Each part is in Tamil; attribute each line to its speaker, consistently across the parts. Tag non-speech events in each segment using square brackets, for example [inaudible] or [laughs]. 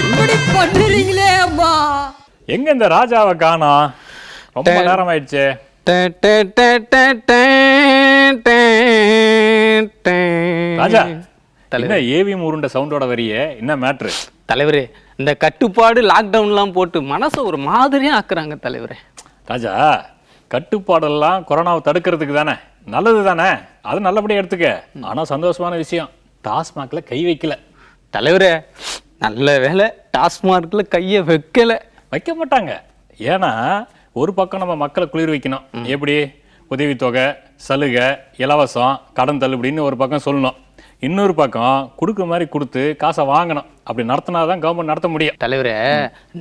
Speaker 1: இப்படி பண்ணுறீங்களே அம்மா.
Speaker 2: எங்க இந்த ராஜாவை காணோம் ரொம்ப நேரம் ஆயிடுச்சு
Speaker 3: டே, டே, டே, டே, டே, டே, டே.
Speaker 2: ராஜா
Speaker 3: தலைவர்.
Speaker 2: என்ன ஏவி உருண்ட சவுண்டோட வரியே? என்ன மேட்ரு
Speaker 3: தலைவரே இந்த கட்டுப்பாடு லாக்டவுன்லாம் போட்டு மனசை ஒரு மாதிரியா ஆக்குறாங்க தலைவரே.
Speaker 2: ராஜா கட்டுப்பாடெல்லாம் கொரோனாவை தடுக்கிறதுக்கு தானே? நல்லது தானே அது நல்லபடியா எடுத்துக்க. ஆனா சந்தோஷமான விஷயம் டாஸ்மாக்ல கை வைக்கல.
Speaker 3: தலைவரே நல்ல வேலை டாஸ்மார்க்ல கையை வைக்கல.
Speaker 2: வைக்க மாட்டாங்க. ஏன்னா ஒரு பக்கம் நம்ம மக்களை குளிர் வைக்கணும். எப்படி? உதவித்தொகை சலுகை இலவசம் கடன் தள்ளுபடின்னு ஒரு பக்கம் சொல்லணும். இன்னொரு பக்கம் கொடுக்குற மாதிரி கொடுத்து காசை வாங்கணும். அப்படி நடத்தினா தான் கவர்மெண்ட் நடத்த முடியும்.
Speaker 3: தலைவரே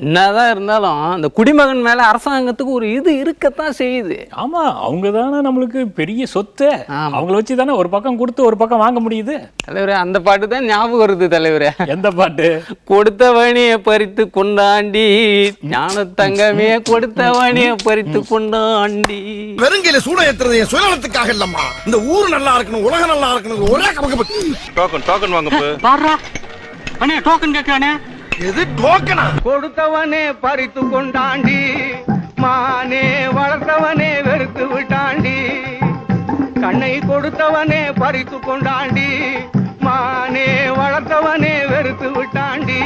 Speaker 3: என்னதான் இருந்தாலும் இந்த குடிமகன் மேல அரசாங்கத்துக்கு ஒரு இது இருக்கத்தான் செய்யுது.
Speaker 2: ஆமா அவங்க தானே நம்மளுக்கு பெரிய சொத்து. அவங்கள வச்சு தானே ஒரு பக்கம் கொடுத்து ஒரு பக்கம் வாங்க முடியுது.
Speaker 3: தலைவரே அந்த பாட்டு தான் ஞாபகம் வருது தலைவரே.
Speaker 2: எந்த பாட்டு?
Speaker 3: கொடுத்தவனே பறித்து கொண்டாண்டி ஞான தங்கமே கொடுத்தவனே பறித்து கொண்டாண்டி.
Speaker 4: வெறுங்கையில சூட ஏத்துறது என் சுயநலத்துக்காக இல்லம்மா. இந்த ஊர் நல்லா இருக்கணும் உலகம் நல்லா இருக்கணும் ஒரே
Speaker 5: டோக்கன் டோக்கன் வாங்க போ.
Speaker 3: அண்ணே டோக்கன் கேட்கானே
Speaker 4: எது டோக்கனா
Speaker 3: கொடுத்தவனே பறித்து கொண்டாண்டி மானே வளர்த்தவனே வெறுத்து விட்டாண்டி. கண்ணை கொடுத்தவனே பறித்து கொண்டாண்டி மானே வளர்த்தவனே வெறுத்து விட்டாண்டி.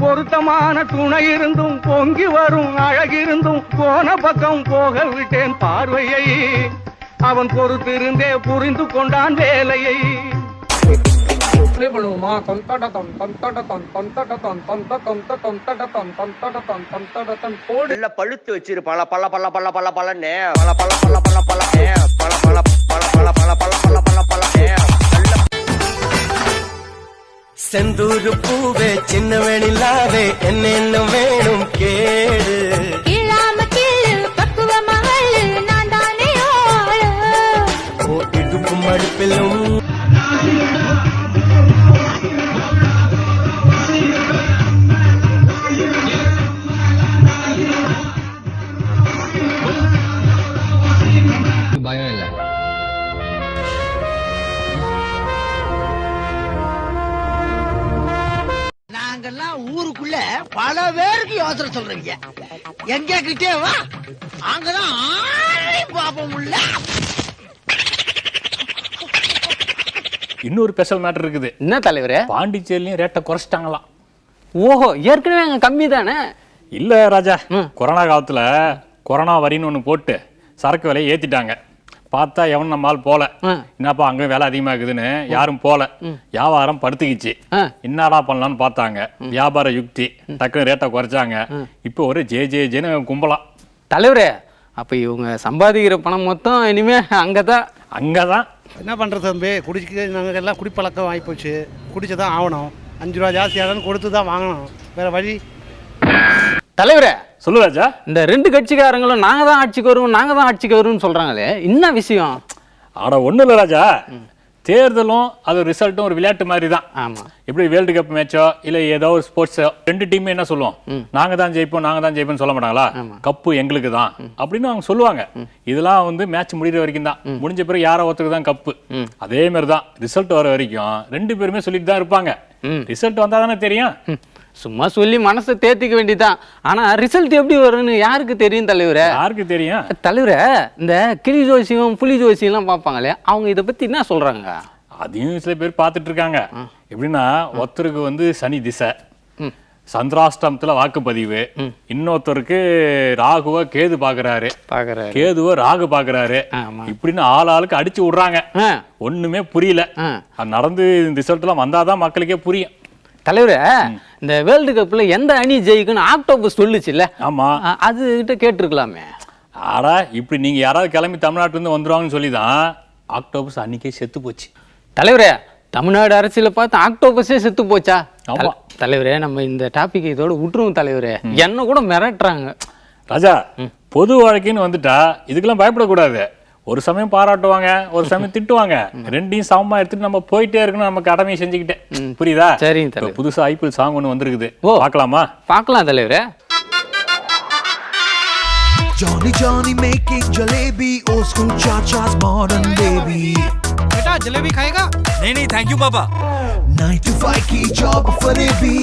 Speaker 3: பொருத்தமான துணை இருந்தும் பொங்கி வரும் அழகிருந்தும் போன பக்கம் போக விட்டேன் பார்வையை. அவன் பொறுத்திருந்தே புரிந்து கொண்டான் வேலையை.
Speaker 6: நல்ல பழுத்து வச்சிருப்பான் பல பல பல பல பலன்னு பல பல பல பல பல பல பல பல பல பல பல பல பல பல
Speaker 7: செந்தூர் பூவே சின்ன வேணிலாவே என்னென்ன வேணும் கேடு
Speaker 1: யோசனை சொல்றீங்க? எங்க கிட்டே வா. அங்கதான் பாப்போம் உள்ள.
Speaker 2: இன்னொரு ஸ்பெஷல் மேட்டர் இருக்குது.
Speaker 3: என்ன தலைவரே?
Speaker 2: பாண்டிச்சேரிலையும் ரேட்டை குறைச்சிட்டாங்களாம்.
Speaker 3: ஓஹோ ஏற்கனவே அங்க கம்மி தானே?
Speaker 2: இல்ல ராஜா. கொரோனா காலத்துல கொரோனா வரின்னு ஒன்று போட்டு சரக்கு விலையை ஏத்திட்டாங்க. பார்த்தா எவன் நம்ம ஆள் போல. என்னப்பா அங்கே விலை அதிகமா இருக்குதுன்னு யாரும் போல. வியாபாரம் படுத்துக்கிச்சு.
Speaker 3: ஆ.
Speaker 2: என்னடா பண்ணலாம்னு பார்த்தாங்க. வியாபார யுக்தி. டக்குன்னு ரேட்டை குறைச்சாங்க. இப்போ ஒரு ஜே ஜே ஜேன்னு கும்பலாம்.
Speaker 3: தலைவரே அப்ப இவங்க சம்பாதிக்கிற பணம் மொத்தம் இனிமே அங்கதான்.
Speaker 2: அங்கதான்.
Speaker 8: என்ன பண்ணுறது தம்பி? குடிக்க நாங்கள் எல்லாம் குடிப்பழக்கம் ஆகிப்போச்சு குடிச்சு தான் ஆகணும். அஞ்சு ரூபா ஜாஸ்தி ஆகணும் கொடுத்து தான் வாங்கணும். வேறு வழி.
Speaker 3: தலைவரே
Speaker 2: சொல்லு ராஜா.
Speaker 3: இந்த ரெண்டு கட்சிக்காரங்களும் நாங்க தான் ஆட்சிக்கு வருவோம் நாங்க தான் ஆட்சிக்கு வருவோம்னு சொல்றாங்களே என்ன விஷயம்?
Speaker 2: ஆட ஒண்ணும் இல்லை ராஜா. தேர்தலும் அது ரிசல்ட்டும் ஒரு விளையாட்டு மாதிரி தான்
Speaker 3: ஆமா.
Speaker 2: எப்படி வேர்ல்டு கப் மேட்சோ இல்ல ஏதோ ஒரு ஸ்போர்ட்ஸோ ரெண்டு டீம் என்ன சொல்லுவோம்? நாங்க தான் ஜெயிப்போம் நாங்க தான் ஜெயிப்போம்னு சொல்ல மாட்டாங்களா? கப்பு எங்களுக்கு தான். அப்படின்னு அவங்க சொல்லுவாங்க. இதெல்லாம் வந்து மேட்ச் முடிகிற வரைக்கும் தான். முடிஞ்ச பிறகு யாரோ ஒருத்தருக்கு தான் கப்பு. அதே மாதிரி தான் ரிசல்ட் வர வரைக்கும் ரெண்டு பேருமே சொல்லிட்டு தான் இருப்பாங்க. ரிசல்ட் வந்தா தானே தெரியும்.
Speaker 3: சும்மா சொல்லி மனசை தேத்திக்க வேண்டியதான் ஆனா ரிசல்ட் எப்படி வரும்னு யாருக்கு தெரியும் தலைவரே?
Speaker 2: யாருக்கு தெரியும்?
Speaker 3: தலைவரே இந்த கிளி ஜோசியம் புலி ஜோசியம்லாம் பார்ப்பாங்களே அவங்க இதை பத்தி என்ன சொல்றாங்க?
Speaker 2: அதையும் சில பேர் பார்த்துட்டு இருக்காங்க. எப்படின்னா ஒருத்தருக்கு வந்து சனி திசை சந்திராஷ்டமத்துல வாக்குப்பதிவு இன்னொருத்தருக்கு ராகுவ கேது பாக்குறாரு
Speaker 3: பாக்குற
Speaker 2: கேதுவ ராகு பாக்குறாரு. இப்படின்னு ஆள் ஆளுக்கு அடிச்சு விடுறாங்க. ஒண்ணுமே புரியல. நடந்து ரிசல்ட் எல்லாம் வந்தாதான் மக்களுக்கே புரியும்.
Speaker 3: தலைவரே இந்த வேர்ல்டு கப்ல எந்த அணி ஜெயிக்குன்னு ஆக்டோபஸ் சொல்லுச்சுல்ல?
Speaker 2: ஆமா.
Speaker 3: அ- அது கிட்ட கேட்டிருக்கலாமே.
Speaker 2: ஆடா இப்படி நீங்க யாராவது கிளம்பி தமிழ்நாட்டுல இருந்து வந்துருவாங்கன்னு சொல்லி தான் ஆக்டோபஸ் அன்னைக்கே செத்து போச்சு.
Speaker 3: தலைவரே தமிழ்நாடு அரசியல பார்த்து ஆக்டோபஸே செத்து போச்சா?
Speaker 2: ஆமா.
Speaker 3: தல- தலைவரே நம்ம இந்த டாபிக் இதோட விட்டுருவோம் தலைவரே. என்ன கூட மிரட்டுறாங்க.
Speaker 2: ராஜா பொது வாழ்க்கைன்னு வந்துட்டா இதுக்கெல்லாம் பயப்படக்கூடாது. ஒரு சமயம் பாராட்டுவாங்க ஒரு சமயம் திட்டுவாங்க ரெண்டையும் சமமா எடுத்துட்டு நம்ம போயிட்டே இருக்கணும் நம்ம கடமையை செஞ்சுக்கிட்டேன் புரியுதா
Speaker 3: சரிங்க
Speaker 2: இப்ப
Speaker 3: தலைவர்.
Speaker 2: புதுசா ஐபிஎல் சாங் ஒன்று வந்திருக்குது
Speaker 3: ஓ.
Speaker 2: பார்க்கலாமா
Speaker 3: பார்க்கலாம் தலைவரே
Speaker 7: Johnny Johnny making jalebi old school cha-cha's modern baby
Speaker 8: கேட்டா
Speaker 9: जलेबी खाएगा नहीं नहीं थैंक यू पापा
Speaker 10: नाइन टू फाइव की जॉब फरेबी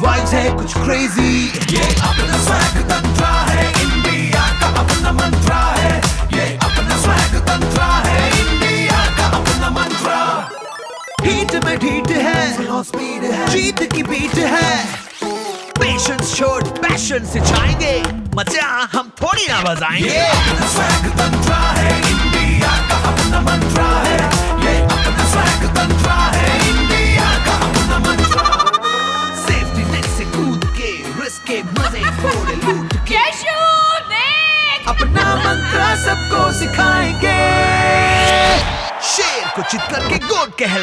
Speaker 10: वाइब्स है कुछ क्रेजी ये अपना स्वैग तंत्रा है इंडिया का अपना मंत्रा है हीट में ढीट है स्पीड है जीत की बीट है पेशेंस छोड़ पैशन से छाएँगे मचा हम थोड़ी ना बजाएँगे। है इंडिया का अपना मंत्रा है ये अपना स्वैग तंत्रा है है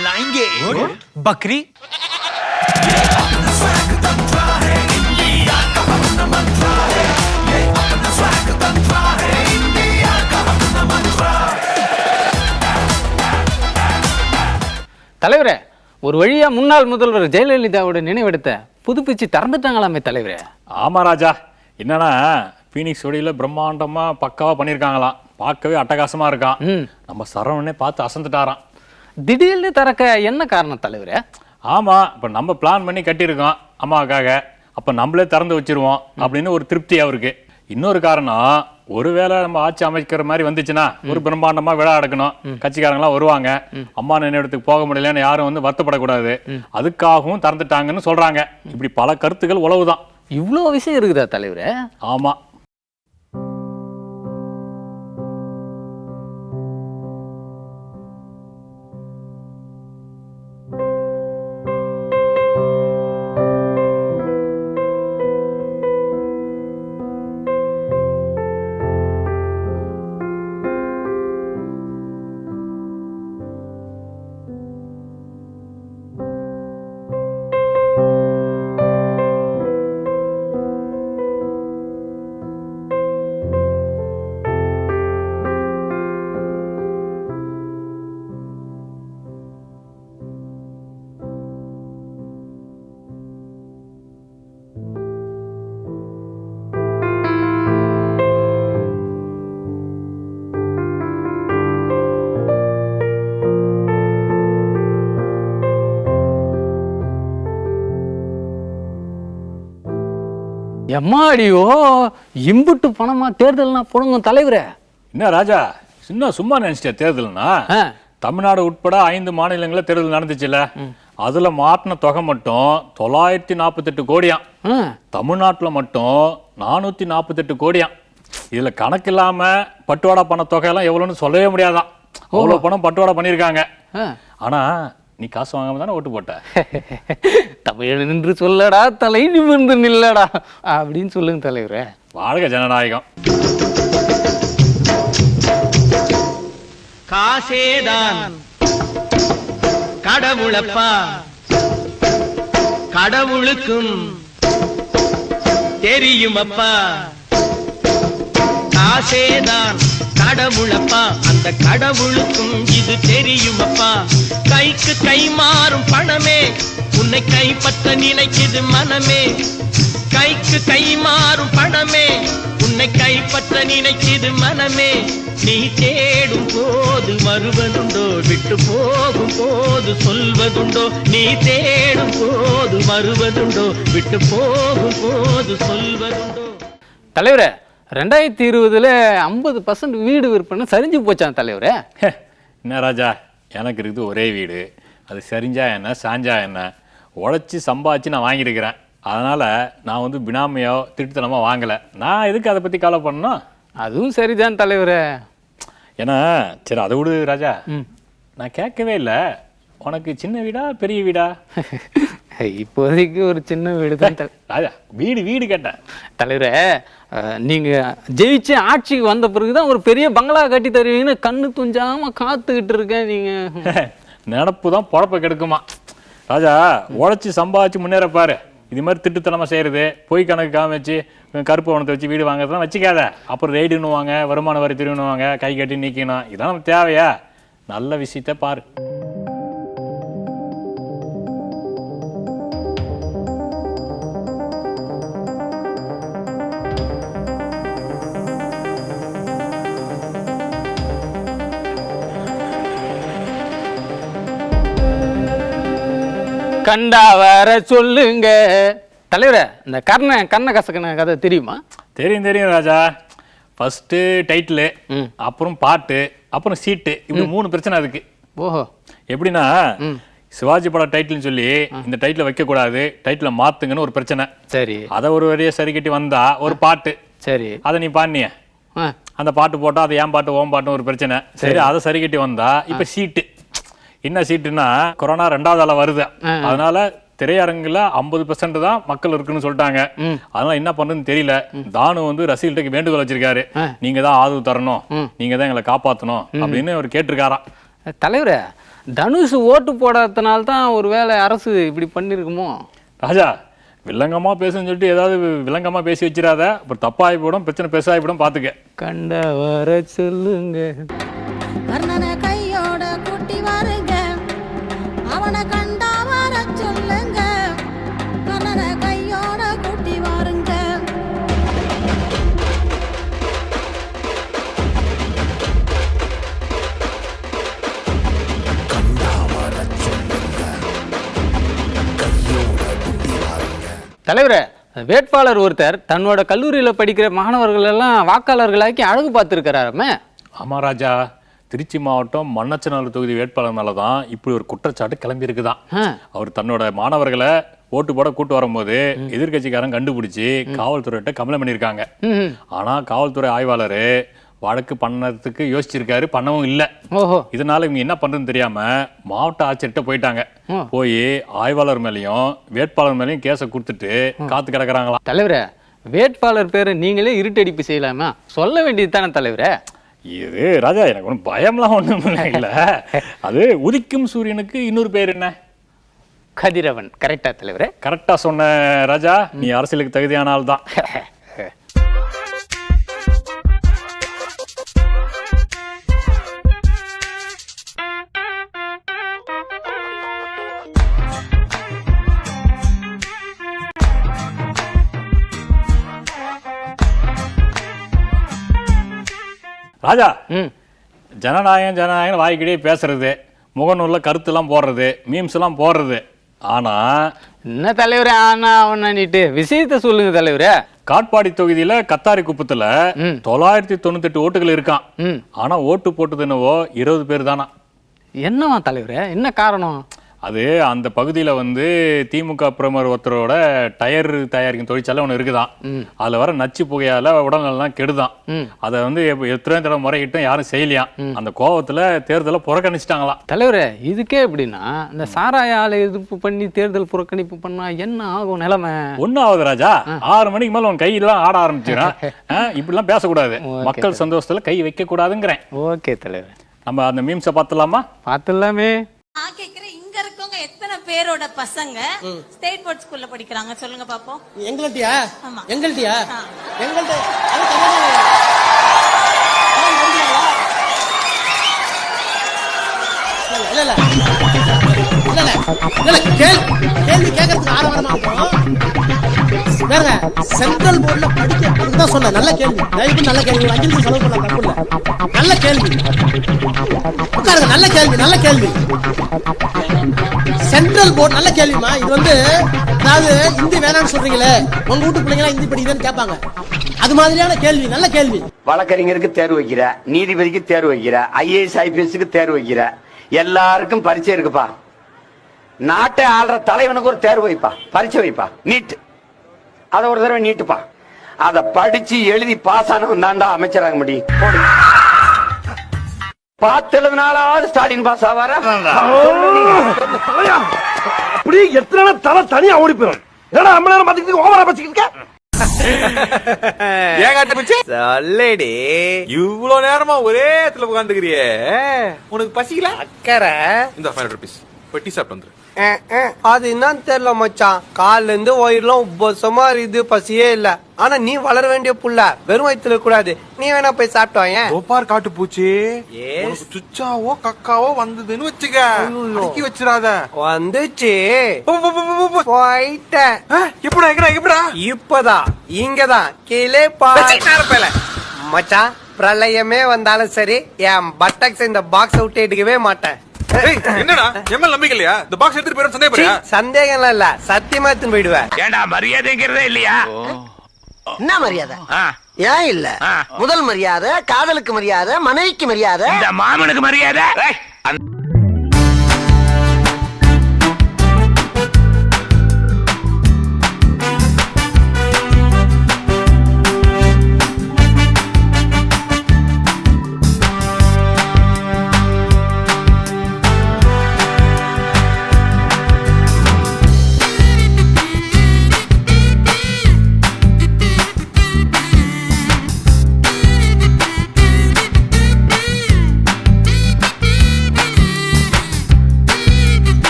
Speaker 10: इंडिया का अपना मंत्रा
Speaker 3: தலைவரே ஒரு வழியா முன்னாள் முதல்வர் ஜெயலலிதாவோட நினைவிடத்தை புதுப்பிச்சு திறந்துட்டாங்களாமே தலைவரே
Speaker 2: ஆமா ராஜா என்னன்னா பீனிக்ஸ் ஒடியில பிரம்மாண்டமா பக்காவா பண்ணியிருக்காங்களாம் பார்க்கவே அட்டகாசமா இருக்கான்
Speaker 3: ம்.
Speaker 2: நம்ம சரவணனே பார்த்து அசந்துட்டாராம்
Speaker 3: திடீர்னு திறக்க என்ன காரணம் தலைவரே?
Speaker 2: ஆமா இப்ப நம்ம பிளான் பண்ணி கட்டியிருக்கோம் அம்மாவுக்காக. அப்ப நம்மளே திறந்து வச்சிருவோம் அப்படின்னு ஒரு திருப்தி அவருக்கு. இன்னொரு காரணம் ஒருவேளை நம்ம ஆட்சி அமைக்கிற மாதிரி வந்துச்சுன்னா ஒரு பிரம்மாண்டமா விழா நடக்கணும். கட்சிக்காரங்களாம் வருவாங்க. அம்மா நினைவிடத்துக்கு போக முடியலன்னு யாரும் வந்து வருத்தப்படக்கூடாது. அதுக்காகவும் திறந்துட்டாங்கன்னு சொல்றாங்க. இப்படி பல கருத்துக்கள் உளவுதான்.
Speaker 3: இவ்வளோ விஷயம் இருக்குதா தலைவரே?
Speaker 2: ஆமா.
Speaker 3: எம்மாடியோ இம்புட்டு பணமா தேர்தல்னா புடுங்கும் தலைவரே.
Speaker 2: என்ன ராஜா சின்ன சும்மா நினைச்சிட்டியா தேர்தல்னா. தமிழ்நாடு உட்பட ஐந்து மாநிலங்களில் தேர்தல் நடந்துச்சுல்ல அதுல மாட்டின தொகை மட்டும் தொள்ளாயிரத்தி நாற்பத்தெட்டு கோடியாம் தமிழ்நாட்டுல மட்டும் நானூத்தி நாற்பத்தெட்டு கோடியாம் இதுல கணக்கு இல்லாம பட்டுவாடா பண தொகையெல்லாம் எவ்வளவுன்னு சொல்லவே முடியாதான். அவ்வளவு பணம் பட்டுவாடா பண்ணியிருக்காங்க.
Speaker 3: ஆ.
Speaker 2: நீ காசு வாங்காம தானே ஓட்டு போட்ட? [laughs]
Speaker 3: தமிழ் நின்று சொல்லடா தலை நிமிர்ந்து நில்லடா அப்படின்னு சொல்லுங்க தலைவரே.
Speaker 2: வாழ்க ஜனநாயகம்.
Speaker 11: காசேதான் கடவுளப்பா கடவுளுக்கும் தெரியுமப்பா. காசேதான் கடவுளப்பா அந்த கடவுளுக்கும் இது தெரியுமப்பா. கைக்கு கை மாறும் பணமே உன்னை கைப்பற்ற நினைக்குது மனமே. கைக்கு கை மாறும் பணமே உன்னை கைப்பற்ற நினைக்குது மனமே. நீ தேடும் போது வருவதுண்டோ விட்டு போகும் போது சொல்வதுண்டோ. நீ தேடும் போது வருவதுண்டோ விட்டு போகும் போது சொல்வதுண்டோ.
Speaker 3: தலைவரே ரெண்டாயிரத்தி இருபதுல ஐம்பது பர்சன்ட் வீடு விற்பனை சரிஞ்சு போச்சான் தலைவரே?
Speaker 2: என்ன ராஜா? எனக்கு இருக்குது ஒரே வீடு. அது சரிஞ்சா என்ன சாஞ்சா என்ன? உழைச்சி சம்பாதிச்சு நான் வாங்கியிருக்கிறேன். அதனால நான் வந்து பினாமியோ திருட்டுத்தனமா வாங்கலை. நான் எதுக்கு அதை பற்றி கவலை பண்ணணும்?
Speaker 3: அதுவும் சரிதான் தலைவரே.
Speaker 2: ஏன்னா சரி அதை விடு ராஜா. நான் கேட்கவே இல்லை. உனக்கு சின்ன வீடா பெரிய வீடா? [laughs]
Speaker 3: இப்போதைக்கு ஒரு சின்ன வீடு தான் [laughs]
Speaker 2: ராஜா வீடு வீடு கேட்டேன்.
Speaker 3: தலைவரே அஹ், நீங்க ஜெயிச்சு ஆட்சிக்கு வந்த பிறகுதான் ஒரு பெரிய பங்களா கட்டி தருவீங்கன்னு கண்ணு துஞ்சாம காத்துக்கிட்டு இருக்கேன் நீங்க. [laughs]
Speaker 2: நினப்பு தான் பொழப்ப கெடுக்குமா. ராஜா உழைச்சி சம்பாதிச்சு முன்னேற பாரு. இது மாதிரி திட்டுத்தனமா செய்யறது பொய் கணக்கு காமிச்சு கருப்பு பணத்தை வச்சு வீடு வாங்குறதுலாம் வச்சுக்காத. அப்புறம் ரெய்டுன்னுவாங்க வருமான வரி திருணுவாங்க கை கட்டி நீக்கணும் இதெல்லாம் தேவையா? நல்ல விஷயத்த பாரு.
Speaker 3: கண்டா வர சொல்லுங்க. தலைவரே இந்த கர்ண கர்ண கசக்கன கதை தெரியுமா?
Speaker 2: தெரியும் தெரியும் ராஜா. First title. அப்புறம் பாட்டு அப்புறம் சீட்டு இப்படி மூணு பிரச்சனை இருக்கு
Speaker 3: ஓஹோ.
Speaker 2: எப்படின்னா சிவாஜி படம் டைட்டில்னு சொல்லி இந்த டைட்டில் வைக்க கூடாது டைட்டில் மாத்துங்கன்னு ஒரு பிரச்சனை.
Speaker 3: சரி.
Speaker 2: அதை ஒரு வழியா சரி கட்டி வந்தா ஒரு பாட்டு.
Speaker 3: சரி.
Speaker 2: அதை நீ பாடினிய. அந்த பாட்டு போட்டா அது ஏன் பாட்டு ஓம் பாட்டுன்னு ஒரு பிரச்சனை. சரி அதை சரி கட்டி வந்தா இப்ப சீட்டு என்ன சீட்டுன்னா கொரோனா ரெண்டாவது அலை வருது. அதனால திரையரங்குல ஐம்பது பெர்சன்ட் தான் மக்கள் இருக்குன்னு சொல்லிட்டாங்க. அதனால என்ன பண்றதுன்னு தெரியல. தானு வந்து ரசிகர்கிட்ட வேண்டுகோள் வச்சிருக்காரு. நீங்க தான் ஆதரவு தரணும். நீங்க தான் எங்களை காப்பாத்தணும் அப்படின்னு அவர் கேட்டிருக்காராம்.
Speaker 3: தலைவரே தனுஷ் ஓட்டு போடாதனால தான் ஒரு வேளை அரசு இப்படி பண்ணிருக்குமோ?
Speaker 2: ராஜா வில்லங்கமா பேசுன்னு சொல்லிட்டு ஏதாவது வில்லங்கமா பேசி வச்சிடாத. அப்புறம் தப்பாகி போடும் பிரச்சனை பெருசாகி போடும் பாத்துக்க.
Speaker 3: கண்ட வர சொல்லுங்க.
Speaker 12: கர்ணனை கையோட கூட்டி வாருங்க. அவனை கண்டா வர சொல்லுங்க. கர்ணனை கையோட கூட்டி வாருங்க.
Speaker 3: தலைவரே வேட்பாளர் ஒருத்தர் தன்னோட கல்லூரியில படிக்கிற மாணவர்கள் எல்லாம் வாக்காளர்களாக்கி அழகு பார்த்துருக்கிறாருமே
Speaker 2: ஆமா ராஜா. திருச்சி மாவட்டம் மண்ணச்சநல்லூர் தொகுதி வேட்பாளர்னால தான் இப்படி ஒரு குற்றச்சாட்டு கிளம்பி இருக்குதான். அவர் தன்னோட மாணவர்களை ஓட்டு போட கூட்டு வரும்போது எதிர்க்கட்சிக்காரன் கண்டுபிடிச்சு காவல்துறையிட்ட கம்ப்ளைண்ட் பண்ணியிருக்காங்க.
Speaker 3: ம்
Speaker 2: ஆனா காவல்துறை ஆய்வாளர் வழக்கு பண்ணறதுக்கு யோசிச்சிருக்காரு பண்ணவும் இல்ல. இதனால இவங்க என்ன பண்றதுன்னு தெரியாம மாவட்ட ஆட்சியர்கிட்ட போயிட்டாங்க. போய் ஆய்வாளர் மேலயும் வேட்பாளர் மேலயும் கேஸை கொடுத்துட்டு காத்து கிடக்குறாங்களாம்.
Speaker 3: தலைவரே வேட்பாளர் பேரை நீங்களே இருட்டடிப்பு செய்யலாமா? சொல்ல வேண்டியது தானே தலைவரே.
Speaker 2: இது ராஜா எனக்கு ஒன்றும் பயம்லாம் ஒன்றும் இல்லை அது உதிக்கும் சூரியனுக்கு இன்னொரு பேர் என்ன?
Speaker 3: கதிரவன். கரெக்டா தலைவரே.
Speaker 2: கரெக்டா சொன்ன ராஜா நீ அரசியலுக்கு தகுதியான ஆள் தான் [laughs] ராஜா ஜனநாயகம் ஜனநாயகம் வாய்க்கிட்டே பேசுறது முகநூல்ல கருத்துலாம் போடுறது மீம்ஸ் எல்லாம் போடுறது. ஆனா
Speaker 3: என்ன தலைவரே ஆனா அவனிட்டு விஷயத்த சொல்லுங்க தலைவரே.
Speaker 2: காட்பாடி தொகுதியில கத்தாரி குப்பத்துல. தொள்ளாயிரத்தி தொண்ணூத்தெட்டு ஓட்டுகள் இருக்கான் ஆனா ஓட்டு போட்டது என்னவோ இருபது பேர் தானா?
Speaker 3: என்னவா தலைவரே? என்ன காரணம்?
Speaker 2: அது அந்த பகுதியில வந்து திமுக பிரமுகர் ஒருத்தரோட டயர் தயாரிக்கும் தொழிற்சாலை ஒன்று இருக்குதான். அதுல வர நச்சு புகையால உடல்நலம் கெடுதான். அதை வந்து எப்ப- எத்தனை தடவை முறையிட்டும் யாரும் செய்யலையாம் அந்த கோவத்துல தேர்தலை புறக்கணிச்சிட்டாங்களாம்
Speaker 3: தலைவரே இதுக்கே எப்படின்னா இந்த சாராய ஆலை எதிர்ப்பு பண்ணி தேர்தல் புறக்கணிப்பு பண்ணா என்ன ஆகும் நிலைமை?
Speaker 2: ஒன்னும் ஆகுது ராஜா. ஆறு மணிக்கு மேல உன் கையெல்லாம் ஆட ஆரம்பிச்சிடும் [laughs] இப்படிலாம் பேசக்கூடாது. மக்கள் சந்தோஷத்துல கை வைக்க கூடாதுங்கிறேன்
Speaker 3: ஓகே தலைவரே.
Speaker 2: நம்ம அந்த மீம்ஸை பார்த்துலாமா
Speaker 3: பார்த்துலாமே
Speaker 13: நான் கேக்குறேன் இங்க இருக்கவங்க எத்தனை பேரோட பசங்க ஸ்டேட் போர்ட் ஸ்கூல்ல படிக்கிறாங்க. சொல்லுங்க பாப்போம்.
Speaker 14: எங்கள்ட்டியா?
Speaker 13: ஆமா.
Speaker 14: எங்கள்ட்டியா. எங்கள்ட்ட? இல்ல இல்ல. கேள்வி கேட்கறதுக்கு வேற சென்ட்ரல் போர்ட்ல படிக்க தான் சொன்னேன். நல்ல கேள்வி. தயவு நல்ல கேள்வி. அஞ்சு நிமிஷம் செலவு பண்ண தப்பு நல்ல கேள்வி. உட்காருங்க நல்ல கேள்வி நல்ல கேள்வி. சென்ட்ரல் போர்ட் நல்ல கேள்விமா இது வந்து அதாவது இந்தி வேணாம்னு சொல்றீங்களே. உங்க வீட்டு பிள்ளைங்களா இந்தி படிக்கிறேன்னு கேட்பாங்க. அது மாதிரியான கேள்வி நல்ல கேள்வி.
Speaker 15: வழக்கறிஞருக்கு தேர்வு வைக்கிற நீதிபதிக்கு தேர்வு வைக்கிற ஐஏஎஸ் ஐபிஎஸ்க்கு தேர்வு வைக்கிற எல்லாருக்கும் பரிச்சை இருக்குப்பா. நாட்டை ஆள்ற தலைவனுக்கு ஒரு தேர்வு வைப்பா பரீட்சை வைப்பா நீட் அத ஒரு தடவை நீட்டுப்பா. அத படிச்சு எழுதி பாஸ் ஆனவன் தாண்டா அமைச்சராக முடியும். பார்த்து எழுதினாலாவது ஸ்டாலின் பாஸ் ஆவாரா?
Speaker 4: அப்படியே எத்தனை தலை தனியா ஓடி போயிடும் ஏன்னா நம்ம நேரம் பாத்துக்கிட்டு ஓவரா பேசிக்கிட்டு இருக்க? [laughs]
Speaker 9: ஏன் காட்டு பிடிச்சி சொல்லடி. இவ்வளவு நேரமா ஒரே இடத்துல உட்காந்துக்கிறியே உனக்கு பசிக்கல?
Speaker 14: அக்கறை.
Speaker 9: இந்த ஃபைவ் ருபீஸ் போய் டீ சாப்பிட்டு வந்துரு
Speaker 14: அது என்னன்னு தெரியல மச்சான். கால்ல இருந்து ஒயிரெல்லாம் உபசமா இருக்குது பசியே இல்ல. ஆனா நீ வளர வேண்டிய புள்ள வெறும் வயித்துல கூடாது. நீ வேணா போய் சாப்பிட்டு
Speaker 9: கோபார் காட்டு பூச்சி. சுச்சாவோ கக்காவோ வந்ததுன்னு வச்சுக்க. அடக்கி வச்சிடாத.
Speaker 14: வந்துச்சு. போயிட்டேன்.
Speaker 9: எப்படா எங்கடா எப்படா?
Speaker 14: இப்பதான் இங்கதான் கீழே பாரு. மச்சான் பிரளயமே வந்தாலும் சரி என் பட்டக்ஸ் இந்த பாக்ஸ் விட்டு எடுக்கவே மாட்டேன்.
Speaker 9: என்னடா? எம்எல் நம்பிக்கை இல்லையா இந்த பாக்ஸ் எடுத்துட்டு போயிடும் சந்தேகப்படுறியா?
Speaker 16: சந்தேகம் இல்ல. சத்தியமா எடுத்துன்னு போயிடுவேன்.
Speaker 5: ஏண்டா மரியாதைங்கிறதே இல்லையா?
Speaker 16: என்ன மரியாதை? ஏன் இல்ல? முதல் மரியாதை காதலுக்கு மரியாதை மனைவிக்கு மரியாதை.
Speaker 5: இந்த மாமனுக்கு மரியாதை?